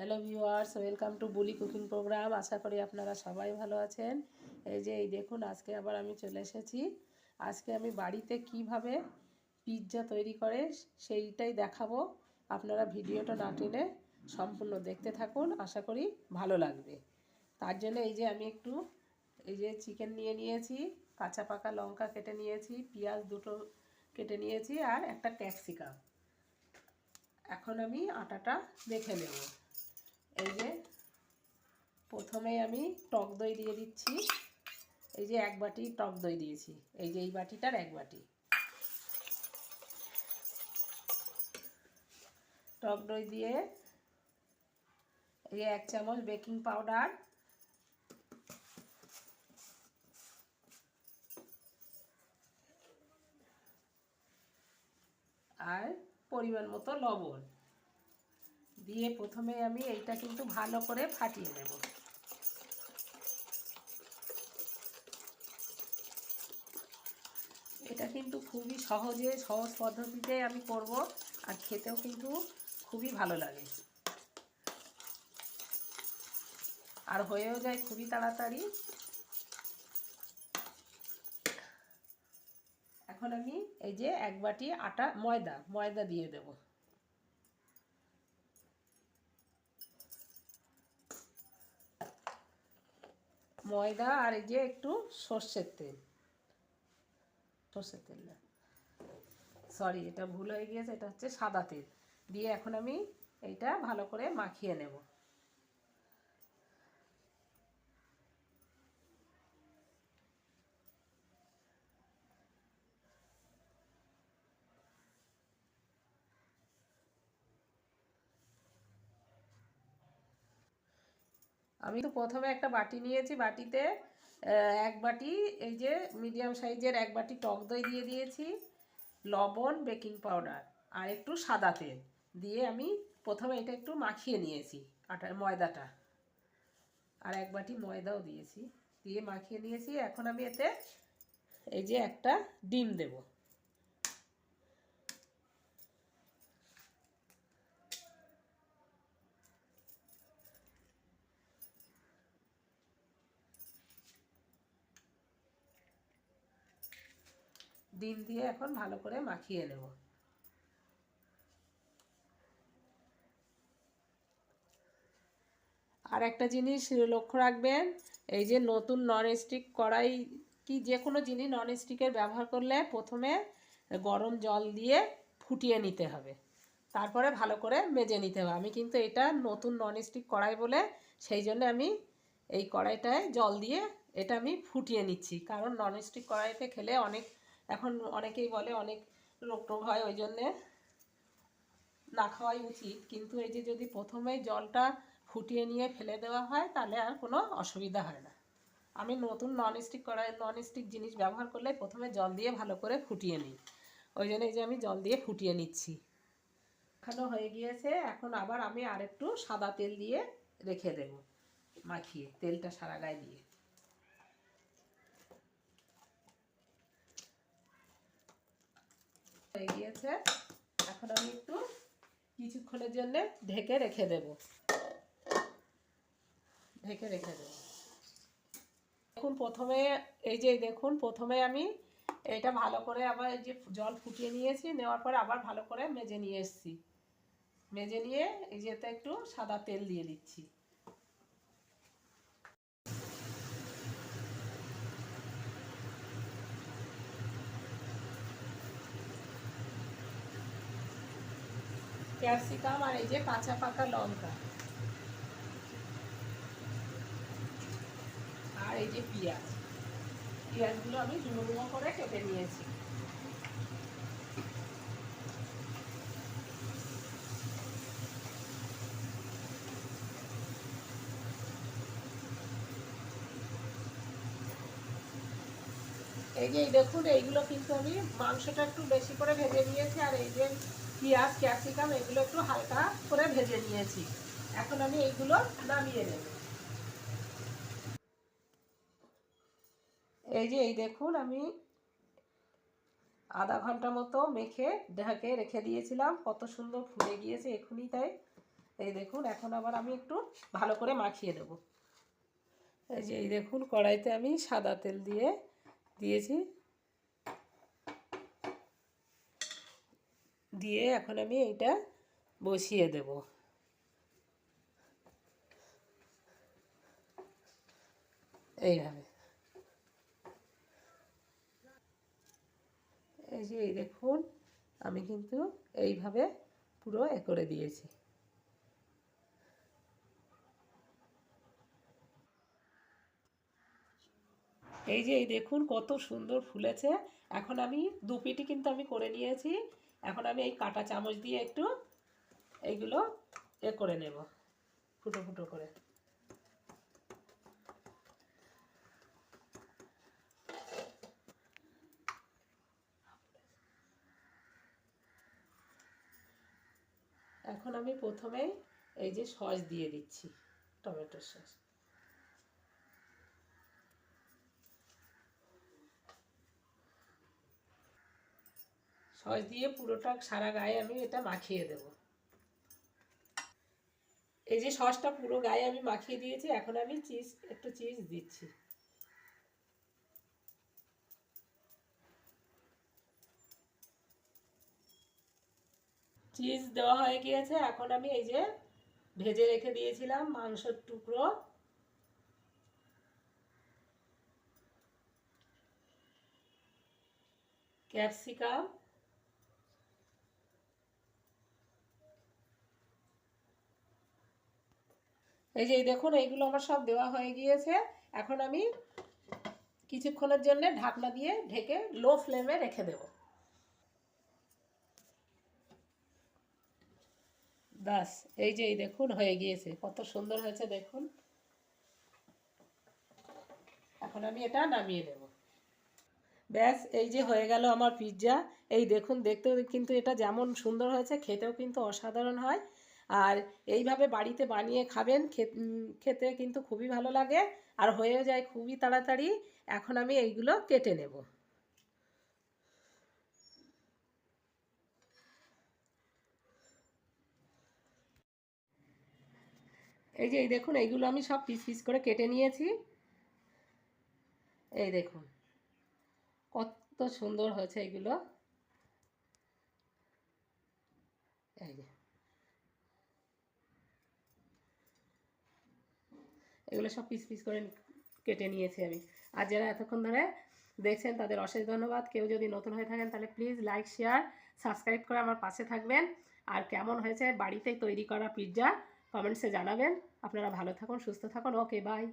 Hello viewers welcome to Buli cooking programme আশা করি আপনারা সবাই ভালো আছেন। এই যে, এই দেখুন, আজকে আবার আমি চলে এসেছি। আজকে আমি বাড়িতে কীভাবে পিৎজা তৈরি করে, সেইটাই দেখাবো। আপনারা ভিডিওটা না টেনে সম্পূর্ণ দেখতে থাকুন, আশা করি ভালো লাগবে। তার জন্য এই যে, আমি একটু এই যে চিকেন নিয়ে নিয়েছি, কাঁচা পাকা লঙ্কা কেটে নিয়েছি, পেঁয়াজ দুটো কেটে নিয়েছি, আর একটা ক্যাপসিকাম এখন আমি আটাটা মেখে নেব। প্রথমে আমি টক দই দিয়ে দিচ্ছি। এই যে এক বাটি টক দই দিয়েছি। এই যে এই বাটিটার এক বাটি। টক দই দিয়ে এই এক চামচ বেকিং পাউডার। আর পরিমাণ মতো লবণ। দিয়ে প্রথমে আমি এইটা কিন্তু ভালো করে ফাটিয়ে নেব এটা কিন্তু খুবই সহজে, সহজ পদ্ধতিতে আমি করব আর খেতেও কিন্তু খুবই ভালো লাগে। আর হয়েও যায় খুবই তাড়াতাড়ি। এখন আমি এই যে এক বাটি আটা, ময়দা ময়দা দিয়ে দেব। ময়দা আর এই যে একটু সর্ষের তেল। সর্ষের তেল। সরি এটা ভুল হয়ে গিয়েছে, এটা হচ্ছে সাদা তেল। দিয়ে এখন আমি এইটা ভালো করে মাখিয়ে নেব। আমি তো প্রথমে একটা বাটি নিয়েছি, বাটিতে এক বাটি এই যে মিডিয়াম সাইজের এক বাটি টক দই দিয়ে দিয়েছি, লবণ বেকিং পাউডার আর একটু সাদা তেল দিয়ে আমি প্রথমে এটা একটু মাখিয়ে নিয়েছি আটার ময়দাটা। আর এক বাটি ময়দাও দিয়েছি, দিয়ে মাখিয়ে নিয়েছি, এখন আমি এতে এই যে একটা ডিম দেবো। ডিম দিয়ে এখন ভালো করে মাখিয়ে নেব। আর একটা জিনিস লক্ষ্য রাখবেন, এই যে নতুন নন স্টিক কড়াই কি যে কোনো জিনিস নন স্টিকের ব্যবহার করলে প্রথমে গরম জল দিয়ে ফুটিয়ে নিতে হবে। তারপরে ভালো করে মেজে নিতে হবে। আমি কিন্তু এটা নতুন নন স্টিক কড়াই বলে সেই জন্য আমি এই কড়াইটায় জল দিয়ে এটা আমি ফুটিয়ে নিচ্ছি। কারণ নন স্টিক কড়াইতে খেলে অনেক এখন অনেকেই বলে অনেক রোগ টোগ হয় ওই জন্যে না খাওয়াই উচিত। কিন্তু এই যে যদি প্রথমেই জলটা ফুটিয়ে নিয়ে ফেলে দেওয়া হয়, তাহলে আর কোনো অসুবিধা হয় না। আমি নতুন নন স্টিক কড়াই নন স্টিক জিনিস ব্যবহার করলে প্রথমে জল দিয়ে ভালো করে ফুটিয়ে নিই। ওই জন্য এই যে আমি জল দিয়ে ফুটিয়ে নিচ্ছি। এখানে হয়ে গিয়েছে, এখন আবার আমি আরেকটু সাদা তেল দিয়ে রেখে দেব, মাখিয়ে, তেলটা সারা গায়ে দিয়ে। হয়ে গিয়েছে। এখন আমি একটু কিছুক্ষণের জন্য ঢেকে রেখে দেব। ঢেকে রেখে দেব। দেখুন, প্রথমে, এই যে দেখুন, প্রথমে আমি এটা ভালো করে আবার এই যে জল ফুটিয়ে নিয়েছি, নেওয়ার পরে আবার ভালো করে মেজে নিয়ে এসেছি। মেজে নিয়ে এই যেতে একটু সাদা তেল দিয়ে দিচ্ছি। ক্যাপসিকাম আর এই যে কাঁচা পাকা লঙ্কা। আর এই যে পেঁয়াজ। পেঁয়াজগুলো আমি ডুমো ডুমো করে কেটে নিয়েছি। এই যে দেখুন, এইগুলো কিন্তু আমি মাংসটা একটু বেশি করে ভেজে নিয়েছি, আর এই যে পেঁয়াজ, ক্যাপসিকাম এগুলো একটু হালকা করে ভেজে নিয়েছি। এখন আমি এইগুলো নামিয়ে নেব। এই যে এই দেখুন, আমি আধা ঘণ্টা মতো মেখে ঢাকে রেখে দিয়েছিলাম। কত সুন্দর ফুলে গিয়েছে এখনই তাই। এই দেখুন, এখন আবার আমি একটু ভালো করে মাখিয়ে দেবো এই যে এই দেখুন, কড়াইতে আমি সাদা তেল দিয়ে দিয়েছি। দিয়ে এখন আমি এইটা বসিয়ে দেব। এইভাবে। এই যে এই দেখুন, আমি কিন্তু এইভাবে পুরো এ করে দিয়েছি। এই যে এই দেখুন, কত সুন্দর ফুলেছে। এখন আমি দু পিটি কিন্তু আমি করে নিয়েছি। এখন আমি এই কাঁটা চামচ দিয়ে একটু এইগুলো এ করে নেব, ফুটো ফুটো করে। এখন আমি প্রথমেই এই যে সস দিয়ে দিচ্ছি টমেটোর সস। সস দিয়ে পুরোটা সারা গায়ে আমি এটা মাখিয়ে দেব। এই যে সসটা পুরো গায়ে আমি মাখিয়ে দিয়েছি, এখন আমি চিজ একটু চিজ দিচ্ছি। চিজ দেওয়া হয়ে গিয়েছে, এখন আমি এই যে ভেজে রেখে দিয়েছিলাম মাংসের টুকরো। ক্যাপসিকাম। এই যে দেখুন, এইগুলো আমার সব দেওয়া হয়ে গিয়েছে। এখন আমি কিছুক্ষণের জন্য ঢাকনা দিয়ে ঢেকে লো ফ্লেমে রেখে দেব। ব্যাস, এই যে এই দেখুন, হয়ে গিয়েছে। কত সুন্দর হয়েছে দেখুন। এখন আমি এটা নামিয়ে নেব। ব্যাস, এই যে হয়ে গেল আমার পিৎজা এই দেখুন, দেখতেও কিন্তু এটা যেমন সুন্দর হয়েছে, খেতেও কিন্তু অসাধারণ হয়। আর এইভাবে বাড়িতে বানিয়ে খাবেন, খেতে কিন্তু খুবই ভালো লাগে। আর হয়ে যায় খুবই তাড়াতাড়ি। এখন আমি এইগুলো কেটে নেব। এই যে, এই দেখুন, এইগুলো আমি সব পিস পিস করে কেটে নিয়েছি। এই দেখুন, কত সুন্দর হয়েছে এইগুলো। এই যে এগুলো সব পিস পিস করে কেটে নিয়েছি আমি। আর যারা এতক্ষণ ধরে দেখছেন, তাদের অশেষ ধন্যবাদ। কেউ যদি নতুন হয়ে থাকেন, তাহলে প্লিজ লাইক শেয়ার সাবস্ক্রাইব করে আমার পাশে থাকবেন। আর কেমন হয়েছে বাড়িতেই তৈরি করা পিৎজা কমেন্টসে জানাবেন। আপনারা ভালো থাকুন, সুস্থ থাকুন। Okay bye